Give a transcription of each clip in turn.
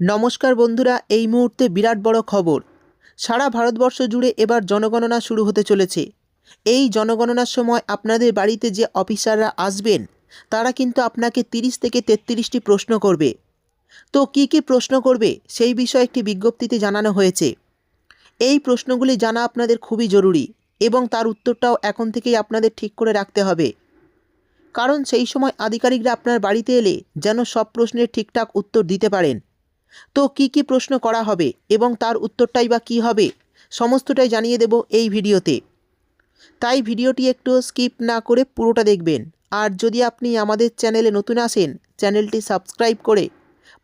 নমস্কার বন্ধুরা, এই মুহূর্তে বিরাট বড় খবর। সারা ভারতবর্ষ জুড়ে এবার জনগণনা শুরু হতে চলেছে। এই জনগণনার সময় আপনাদের বাড়িতে যে অফিসাররা আসবেন, তারা কিন্তু আপনাকে তিরিশ থেকে তেত্রিশটি প্রশ্ন করবে। তো কি কি প্রশ্ন করবে, সেই বিষয়ে একটি বিজ্ঞপ্তিতে জানানো হয়েছে। এই প্রশ্নগুলি জানা আপনাদের খুবই জরুরি এবং তার উত্তরটাও এখন থেকেই আপনাদের ঠিক করে রাখতে হবে। কারণ সেই সময় আধিকারিকরা আপনার বাড়িতে এলে যেন সব প্রশ্নের ঠিকঠাক উত্তর দিতে পারেন। তো কি কি প্রশ্ন করা হবে এবং তার উত্তরটাই বা কী হবে, সমস্তটাই জানিয়ে দেব এই ভিডিওতে। তাই ভিডিওটি একটু স্কিপ না করে পুরোটা দেখবেন। আর যদি আপনি আমাদের চ্যানেলে নতুন আসেন, চ্যানেলটি সাবস্ক্রাইব করে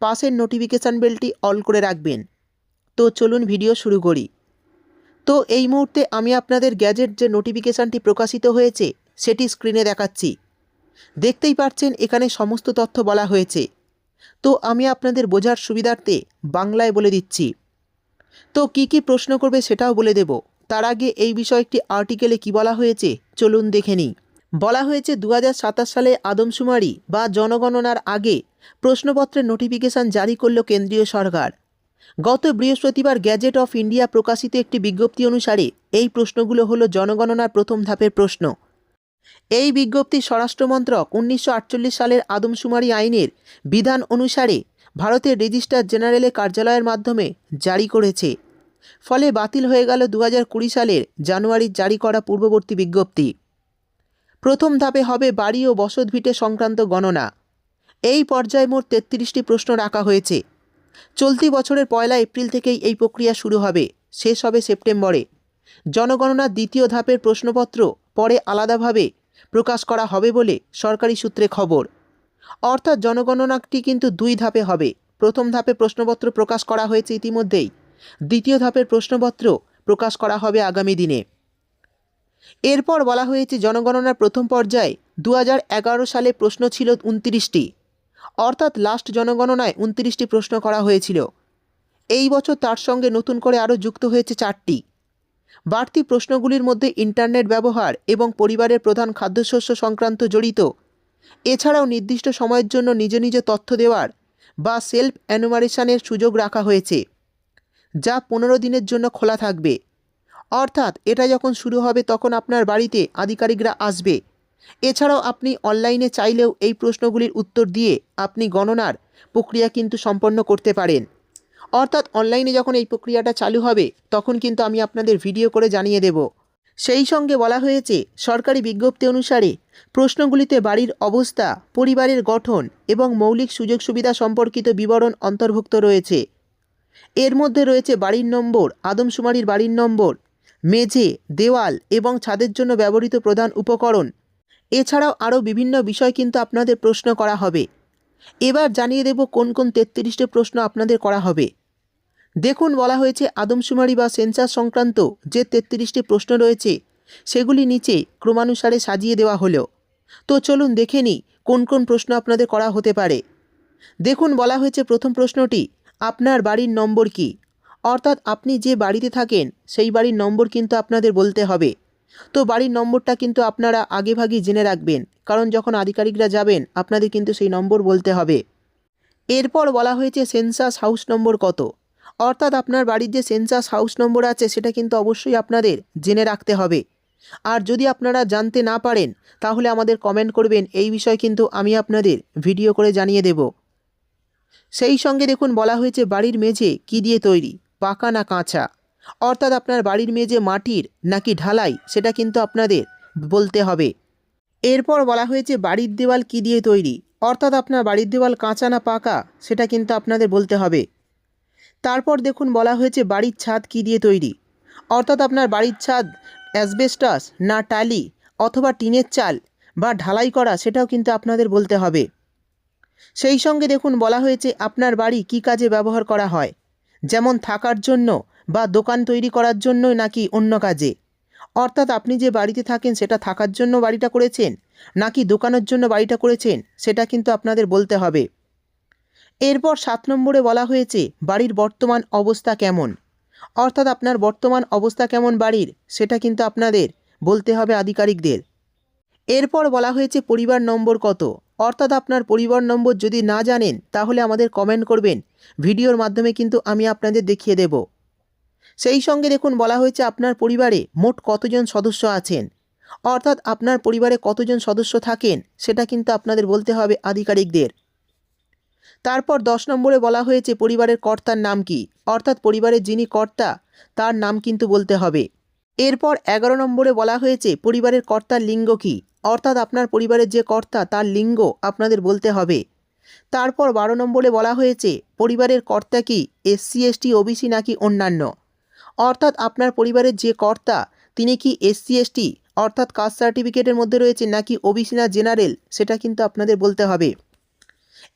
পাশের নোটিফিকেশান বেলটি অল করে রাখবেন। তো চলুন ভিডিও শুরু করি। তো এই মুহূর্তে আমি আপনাদের গ্যাজেট যে নোটিফিকেশানটি প্রকাশিত হয়েছে, সেটি স্ক্রিনে দেখাচ্ছি। দেখতেই পাচ্ছেন এখানে সমস্ত তথ্য বলা হয়েছে। তো আমি আপনাদের বোঝার সুবিধার্থে বাংলায় বলে দিচ্ছি। তো কি কি প্রশ্ন করবে সেটাও বলে দেব। তার আগে এই বিষয়ে একটি আর্টিকেলে কি বলা হয়েছে চলুন দেখে নিই। বলা হয়েছে দু হাজার সাতাশ সালে আদমশুমারি বা জনগণনার আগে প্রশ্নপত্রের নোটিফিকেশন জারি করল কেন্দ্রীয় সরকার। গত বৃহস্পতিবার গ্যাজেট অফ ইন্ডিয়া প্রকাশিত একটি বিজ্ঞপ্তি অনুসারে এই প্রশ্নগুলো হলো জনগণনার প্রথম ধাপের প্রশ্ন। এই বিজ্ঞপ্তি স্বরাষ্ট্রমন্ত্রক উনিশশো আটচল্লিশ সালের আদমশুমারি আইনের বিধান অনুসারে ভারতের রেজিস্ট্রার জেনারেলের কার্যালয়ের মাধ্যমে জারি করেছে। ফলে বাতিল হয়ে গেল দু সালের জানুয়ারির জারি করা পূর্ববর্তী বিজ্ঞপ্তি। প্রথম ধাপে হবে বাড়ি ও বসতভিটে সংক্রান্ত গণনা। এই পর্যায়ে মোট তেত্রিশটি প্রশ্ন রাখা হয়েছে। চলতি বছরের পয়লা এপ্রিল থেকেই এই প্রক্রিয়া শুরু হবে। শেষ হবে সেপ্টেম্বরে। জনগণনার দ্বিতীয় ধাপের প্রশ্নপত্র পরে আলাদাভাবে প্রকাশ করা হবে বলে সরকারি সূত্রে খবর। অর্থাৎ জনগণনাটি কিন্তু দুই ধাপে হবে। প্রথম ধাপে প্রশ্নপত্র প্রকাশ করা হয়েছে ইতিমধ্যেই। দ্বিতীয় ধাপের প্রশ্নপত্র প্রকাশ করা হবে আগামী দিনে। এরপর বলা হয়েছে, জনগণনার প্রথম পর্যায়ে দু হাজার এগারো সালে প্রশ্ন ছিল উনত্রিশটি। অর্থাৎ লাস্ট জনগণনায় উনত্রিশটি প্রশ্ন করা হয়েছিল। এই বছর তার সঙ্গে নতুন করে আরও যুক্ত হয়েছে চারটি। বাড়তি প্রশ্নগুলির মধ্যে ইন্টারনেট ব্যবহার এবং পরিবারের প্রধান খাদ্যশস্য সংক্রান্ত জড়িত। এছাড়াও নির্দিষ্ট সময়ের জন্য নিজ নিজ তথ্য দেওয়ার বা সেলফ অ্যানুমারেশনের সুযোগ রাখা হয়েছে, যা পনেরো দিনের জন্য খোলা থাকবে। অর্থাৎ এটা যখন শুরু হবে তখন আপনার বাড়িতে আধিকারিকরা আসবে। এছাড়াও আপনি অনলাইনে চাইলেও এই প্রশ্নগুলির উত্তর দিয়ে আপনি গণনার প্রক্রিয়া কিন্তু সম্পন্ন করতে পারেন। অর্থাৎ অনলাইনে যখন এই প্রক্রিয়াটা চালু হবে, তখন কিন্তু আমি আপনাদের ভিডিও করে জানিয়ে দেব। সেই সঙ্গে বলা হয়েছে, সরকারি বিজ্ঞপ্তি অনুসারে প্রশ্নগুলিতে বাড়ির অবস্থা, পরিবারের গঠন এবং মৌলিক সুযোগ সুবিধা সম্পর্কিত বিবরণ অন্তর্ভুক্ত রয়েছে। এর মধ্যে রয়েছে বাড়ির নম্বর, আদমশুমারির বাড়ির নম্বর, মেঝে, দেওয়াল এবং ছাদের জন্য ব্যবহৃত প্রধান উপকরণ। এছাড়াও আরও বিভিন্ন বিষয় কিন্তু আপনাদের প্রশ্ন করা হবে। এবার জানিয়ে দেব কোন কোন তেত্রিশটি প্রশ্ন আপনাদের করা হবে। দেখুন বলা হয়েছে আদমশুমারি বা সেন্সাস সংক্রান্ত যে তেত্রিশটি প্রশ্ন রয়েছে, সেগুলি নিচে ক্রমানুসারে সাজিয়ে দেওয়া হলো। তো চলুন দেখে নিই কোন কোন প্রশ্ন আপনাদের করা হতে পারে। দেখুন বলা হয়েছে প্রথম প্রশ্নটি, আপনার বাড়ির নম্বর কি? অর্থাৎ আপনি যে বাড়িতে থাকেন, সেই বাড়ির নম্বর কিন্তু আপনাদের বলতে হবে। তো বাড়ির নম্বরটা কিন্তু আপনারা আগেভাগেই জেনে রাখবেন, কারণ যখন আধিকারিকরা যাবেন, আপনাদের কিন্তু সেই নম্বর বলতে হবে। এরপর বলা হয়েছে সেন্সাস হাউস নম্বর কত? অর্থাৎ আপনার বাড়ির যে সেন্সাস হাউস নম্বর আছে, সেটা কিন্তু অবশ্যই আপনাদের জেনে রাখতে হবে। আর যদি আপনারা জানতে না পারেন, তাহলে আমাদের কমেন্ট করবেন, এই বিষয় কিন্তু আমি আপনাদের ভিডিও করে জানিয়ে দেব। সেই সঙ্গে দেখুন, বলা হয়েছে বাড়ির মেঝে কি দিয়ে তৈরি? পাকা না কাঁচা? অর্থাৎ আপনার বাড়ির মেঝে মাটির নাকি ঢালাই, সেটা কিন্তু আপনাদের বলতে হবে। এরপর বলা হয়েছে বাড়ির দেওয়াল কি দিয়ে তৈরি? অর্থাৎ আপনার বাড়ির দেওয়াল কাঁচা না পাকা, সেটা কিন্তু আপনাদের বলতে হবে। তারপর দেখুন বলা হয়েছে বাড়ির ছাদ কি দিয়ে তৈরি। অর্থাৎ আপনার বাড়ির ছাদ, অ্যাসবেস্টাস না টালি অথবা টিনের চাল বা ঢালাই করা সেটাও কিন্তু আপনাদের বলতে হবে। সেই সঙ্গে দেখুন বলা হয়েছে আপনার বাড়ি কি কাজে ব্যবহার করা হয়। যেমন থাকার জন্য বা দোকান তৈরি করার জন্য নাকি অন্য কাজে। অর্থাৎ আপনি যে বাড়িতে থাকেন সেটা থাকার জন্য বাড়িটা করেছেন, নাকি দোকানের জন্য বাড়িটা করেছেন, সেটা কিন্তু আপনাদের বলতে হবে। এরপর সাত নম্বরে বলা হয়েছে, বাড়ির বর্তমান অবস্থা কেমন? অর্থাৎ আপনার বর্তমান অবস্থা কেমন বাড়ির? সেটা কিন্তু আপনাদের বলতে হবে আধিকারিকদের। এরপর বলা হয়েছে, পরিবার নম্বর কত? অর্থাৎ আপনার পরিবার নম্বর যদি না জানেন, তাহলে আমাদের কমেন্ট করবেন। ভিডিওর মাধ্যমে কিন্তু আমি আপনাদের দেখিয়ে দেব। সেই সঙ্গে দেখুন, বলা হয়েছে, আপনার পরিবারে মোট কতজন সদস্য আছেন? অর্থাৎ আপনার পরিবারে কতজন সদস্য থাকেন, সেটা কিন্তু আপনাদের বলতে হবে আধিকারিকদের। তারপর দশ নম্বরে বলা হয়েছে পরিবারের কর্তার নাম কি? অর্থাৎ পরিবারের যিনি কর্তা, তার নাম কিন্তু বলতে হবে। এরপর এগারো নম্বরে বলা হয়েছে পরিবারের কর্তার লিঙ্গ কি? অর্থাৎ আপনার পরিবারের যে কর্তা, তার লিঙ্গ আপনাদের বলতে হবে। তারপর বারো নম্বরে বলা হয়েছে পরিবারের কর্তা কি? এসসি এসটি ওবিসি নাকি অন্যান্য? অর্থাৎ আপনার পরিবারের যে কর্তা, তিনি কি এসসি এসটি অর্থাৎ কাস্ট সার্টিফিকেটের মধ্যে রয়েছে নাকি ওবিসি না জেনারেল, সেটা কিন্তু আপনাদের বলতে হবে।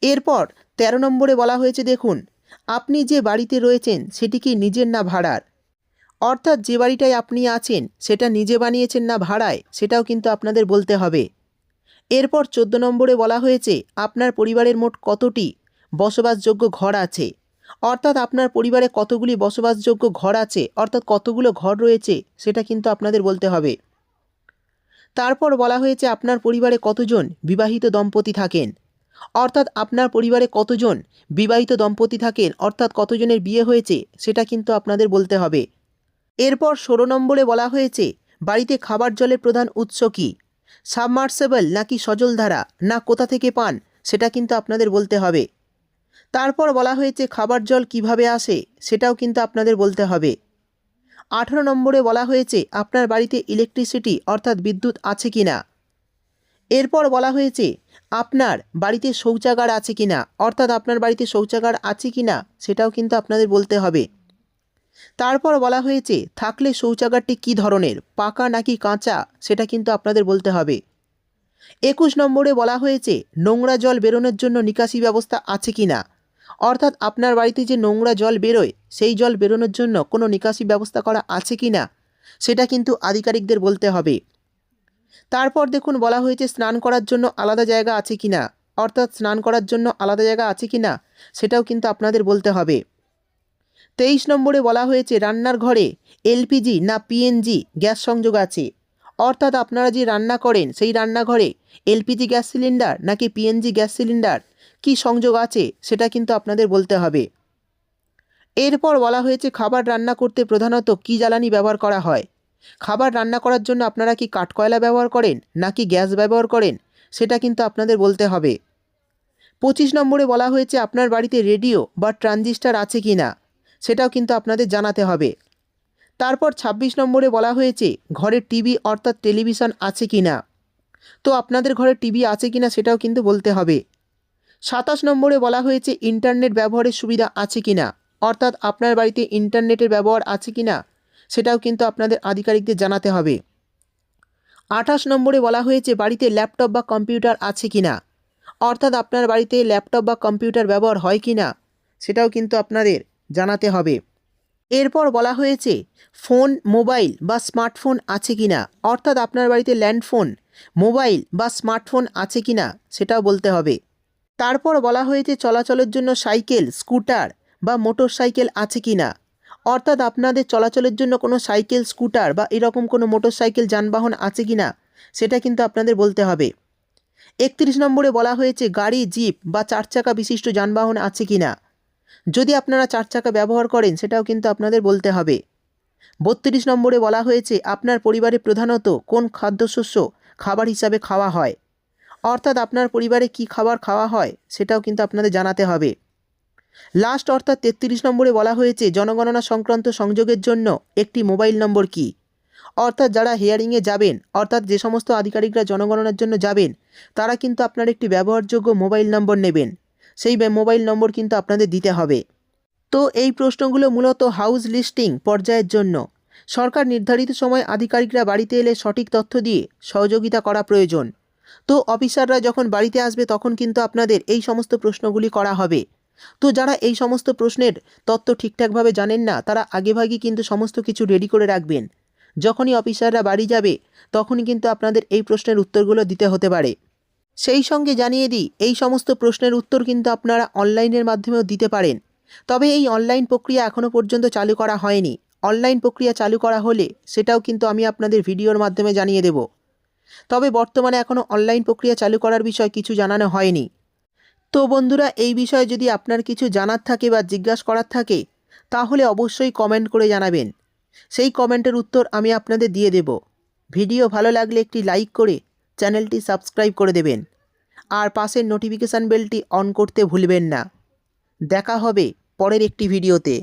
এরপর তেরো নম্বরে বলা হয়েছে, দেখুন, আপনি যে বাড়িতে রয়েছেন, সেটি কি নিজের না ভাড়ার? অর্থাৎ যে বাড়িটায় আপনি আছেন, সেটা নিজে বানিয়েছেন না ভাড়ায়, সেটাও কিন্তু আপনাদের বলতে হবে। এরপর চোদ্দ নম্বরে বলা হয়েছে, আপনার পরিবারের মোট কতটি বসবাসযোগ্য ঘর আছে? অর্থাৎ আপনার পরিবারে কতগুলি বসবাসযোগ্য ঘর আছে, অর্থাৎ কতগুলো ঘর রয়েছে, সেটা কিন্তু আপনাদের বলতে হবে। তারপর বলা হয়েছে, আপনার পরিবারে কতজন বিবাহিত দম্পতি থাকেন? অর্থাৎ আপনার পরিবারে কতজন বিবাহিত দম্পতি থাকেন, অর্থাৎ কতজনের বিয়ে হয়েছে, সেটা কিন্তু আপনাদের বলতে হবে। এরপর ষোলো নম্বরে বলা হয়েছে, বাড়িতে খাবার জলের প্রধান উৎস কী? সাবমার্সেবল নাকি সজলধারা না কোথা থেকে পান, সেটা কিন্তু আপনাদের বলতে হবে। তারপর বলা হয়েছে, খাবার জল কীভাবে আসে, সেটাও কিন্তু আপনাদের বলতে হবে। আঠেরো নম্বরে বলা হয়েছে, আপনার বাড়িতে ইলেকট্রিসিটি অর্থাৎ বিদ্যুৎ আছে কি না এরপর বলা হয়েছে আপনার বাড়িতে শৌচাগার আছে কি না অর্থাৎ আপনার বাড়িতে শৌচাগার আছে কি না সেটাও কিন্তু আপনাদের বলতে হবে। তারপর বলা হয়েছে, থাকলে শৌচাগারটি কী ধরনের? পাকা নাকি কাঁচা? সেটা কিন্তু আপনাদের বলতে হবে। একুশ নম্বরে বলা হয়েছে, নোংরা জল বেরোনোর জন্য নিকাশি ব্যবস্থা আছে কি না অর্থাৎ আপনার বাড়িতে যে নোংরা জল বেরোয়, সেই জল বেরোনোর জন্য কোনো নিকাশি ব্যবস্থা করা আছে কি না সেটা কিন্তু আধিকারিকদের বলতে হবে। তারপর দেখুন বলা হয়েছে স্নান করার জন্য আলাদা জায়গা আছে কি না? অর্থাৎ স্নান করার জন্য আলাদা জায়গা আছে কি না? সেটাও কিন্তু আপনাদের বলতে হবে। তেইশ নম্বরে বলা হয়েছে রান্নার ঘরে এলপিজি না পিএনজি গ্যাস সংযোগ আছে। অর্থাৎ আপনারা যে রান্না করেন সেই রান্নাঘরে এলপিজি গ্যাস সিলিন্ডার নাকি পিএনজি গ্যাস সিলিন্ডার কি সংযোগ আছে সেটা কিন্তু আপনাদের বলতে হবে। এরপর বলা হয়েছে খাবার রান্না করতে প্রধানত কী জ্বালানি ব্যবহার করা হয়? খাবার রান্না করার জন্য আপনারা কি কাঠকয়লা ব্যবহার করেন নাকি গ্যাস ব্যবহার করেন? সেটা কিন্তু আপনাদের বলতে হবে। পঁচিশ নম্বরে বলা হয়েছে আপনার বাড়িতে রেডিও বা ট্রানজিস্টার আছে কি না? সেটাও কিন্তু আপনাদের জানাতে হবে। তারপর ২৬ নম্বরে বলা হয়েছে ঘরে টিভি অর্থাৎ টেলিভিশন আছে কি না? তো আপনাদের ঘরে টিভি আছে কি না সেটাও কিন্তু বলতে হবে। সাতাশ নম্বরে বলা হয়েছে ইন্টারনেট ব্যবহারের সুবিধা আছে কি না? অর্থাৎ আপনার বাড়িতে ইন্টারনেটের ব্যবহার আছে কি না? সেটাও কিন্তু আপনাদের আধিকারিকদের জানাতে হবে। আঠাশ নম্বরে বলা হয়েছে, বাড়িতে ল্যাপটপ বা কম্পিউটার আছে কি না অর্থাৎ আপনার বাড়িতে ল্যাপটপ বা কম্পিউটার ব্যবহার হয় কি না সেটাও কিন্তু আপনাদের জানাতে হবে। এরপর বলা হয়েছে, ফোন, মোবাইল বা স্মার্টফোন আছে কি না অর্থাৎ আপনার বাড়িতে ল্যান্ডফোন, মোবাইল বা স্মার্টফোন আছে কি না সেটাও বলতে হবে। তারপর বলা হয়েছে, চলাচলের জন্য সাইকেল, স্কুটার বা মোটর সাইকেল আছে কি না অর্থাৎ আপনাদের চলাচলের জন্য কোনো সাইকেল, স্কুটার বা এরকম কোনো মোটর সাইকেল যানবাহন আছে কি না, সেটা কিন্তু আপনাদের বলতে হবে। একত্রিশ নম্বরে বলা হয়েছে গাড়ি, জিপ বা চার চাকা বিশিষ্ট যানবাহন আছে কি না। যদি আপনারা চার চাকা ব্যবহার করেন, সেটাও কিন্তু আপনাদের বলতে হবে। বত্রিশ নম্বরে বলা হয়েছে আপনার পরিবারে প্রধানত কোন খাদ্যশস্য খাবার হিসাবে খাওয়া হয়। অর্থাৎ আপনার পরিবারে কি খাবার খাওয়া হয়, সেটাও কিন্তু আপনাদের জানাতে হবে। লাস্ট অর্থাৎ তেত্রিশ নম্বরে বলা হয়েছে, জনগণনা সংক্রান্ত সংযোগের জন্য একটি মোবাইল নম্বর কি? অর্থাৎ যারা হিয়ারিংয়ে যাবেন, অর্থাৎ যে সমস্ত আধিকারিকরা জনগণনার জন্য যাবেন, তারা কিন্তু আপনার একটি ব্যবহারযোগ্য মোবাইল নম্বর নেবেন। সেই মোবাইল নম্বর কিন্তু আপনাদের দিতে হবে। তো এই প্রশ্নগুলো মূলত হাউস লিস্টিং পর্যায়ের জন্য। সরকার নির্ধারিত সময় আধিকারিকরা বাড়িতে এলে সঠিক তথ্য দিয়ে সহযোগিতা করা প্রয়োজন। তো অফিসাররা যখন বাড়িতে আসবে, তখন কিন্তু আপনাদের এই সমস্ত প্রশ্নগুলি করা হবে। তো যারা এই সমস্ত প্রশ্নের তত্ত্ব ঠিকঠাকভাবে জানেন না, তারা আগেভাগে কিন্তু সমস্ত কিছু রেডি করে রাখবেন। যখনই অফিসাররা বাড়ি যাবে, তখনই কিন্তু আপনাদের এই প্রশ্নের উত্তরগুলো দিতে হতে পারে। সেই সঙ্গে জানিয়ে দিই, এই সমস্ত প্রশ্নের উত্তর কিন্তু আপনারা অনলাইনের মাধ্যমেও দিতে পারেন। তবে এই অনলাইন প্রক্রিয়া এখনও পর্যন্ত চালু করা হয়নি। অনলাইন প্রক্রিয়া চালু করা হলে সেটাও কিন্তু আমি আপনাদের ভিডিওর মাধ্যমে জানিয়ে দেব। তবে বর্তমানে এখনও অনলাইন প্রক্রিয়া চালু করার বিষয় কিছু জানানো হয়নি। তো বন্ধুরা, এই বিষয়ে যদি আপনার কিছু জানার থাকে বা জিজ্ঞাসা করার থাকে, তাহলে অবশ্যই কমেন্ট করে জানাবেন। সেই কমেন্টের উত্তর আমি আপনাদের দিয়ে দেব। ভিডিও ভালো লাগলে একটি লাইক করে চ্যানেলটি সাবস্ক্রাইব করে দেবেন। আর পাশের নোটিফিকেশান বেলটি অন করতে ভুলবেন না। দেখা হবে পরের একটি ভিডিওতে।